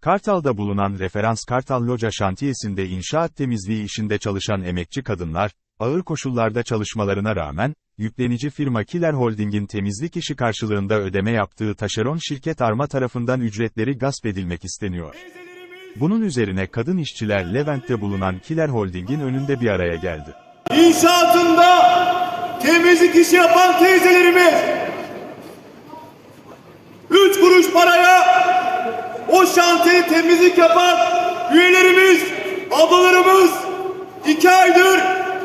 Kartal'da bulunan Referans Kartal Loca şantiyesinde inşaat temizliği işinde çalışan emekçi kadınlar, ağır koşullarda çalışmalarına rağmen, yüklenici firma Kiler Holding'in temizlik işi karşılığında ödeme yaptığı taşeron şirket Arma tarafından ücretleri gasp edilmek isteniyor. Bunun üzerine kadın işçiler Levent'te bulunan Kiler Holding'in önünde bir araya geldi. İnşaatında temizlik işi yapan teyzelerimiz üç kuruş paraya o şantiye temizlik yapan üyelerimiz, ablalarımız iki aydır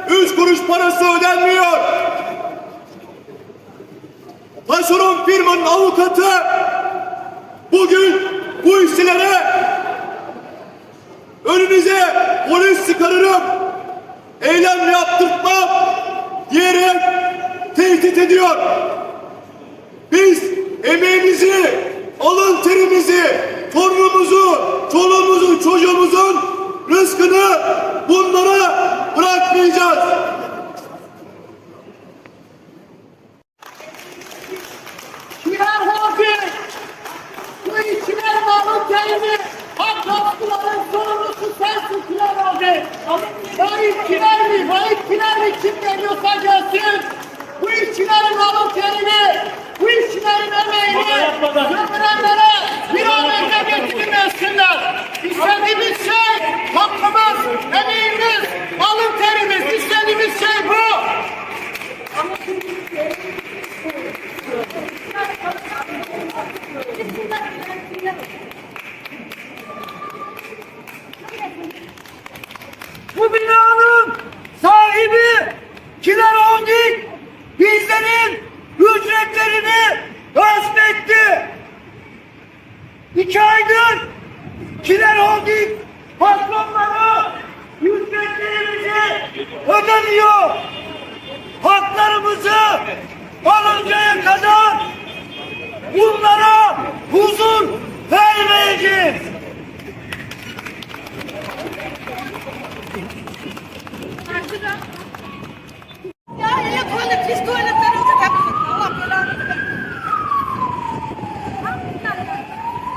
üç kuruş parası ödenmiyor. Taşeron firmanın avukatı bugün bu işçilere önünüze polis çıkarırım eylem yaptırtmam diyerek tehdit ediyor. Biz emeğimizi, alın terimizi, çocuğumuzun rızkını bunlara bırakmayacağız. Kiler Holding, bu işçiler malın terimi, hak hakkıların sorumlusu sensin Kiler Holding. Faik Kiler mi, Faik Kiler mi kim geliyorsa gelsin. Emeğimiz, malın terimiz. İstediğimiz şey bu. Bu binanın sahibi Kiler Holding bizlerin ücretlerini gasp etti. İki aydır Kiler Holding patronları ödemiyor. Haklarımızı alıncaya kadar bunlara huzur vermeyeceğiz. Ya hele tuvalet, pis tuvaletlerimizi temizletin. Allah belanı versin.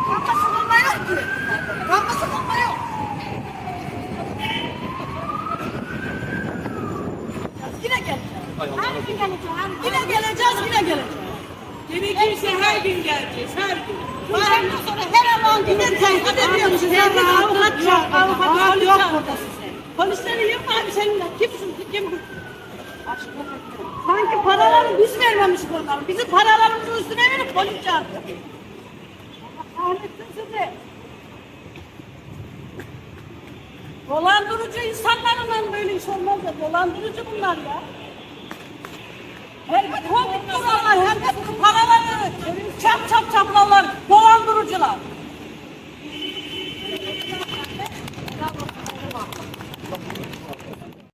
Kanka sıkılma yok ki. Kanka sıkılma yok. Yine Hangi gün geleceğiz? Yine geleceğiz, yine geleceğiz. Gerekirse her gün geleceğiz, her gün. Bayramdan sonra her an yine tehdit ediyorsunuz. Herkes avukat yok. Avukat yok burada size. Polisleri yok abi seninle. Kimsin? Kim bu? Sanki paraları biz vermemişiz onlara. Bizim paralarımızın üstüne verip polis çağırdı. Kahretsin sizi. Dolandırıcı insanlarla böyle iş olmaz da dolandırıcı bunlar ya. Holding kurarlar, herkes paraları çap çap çaplarlar, dolandırıcı.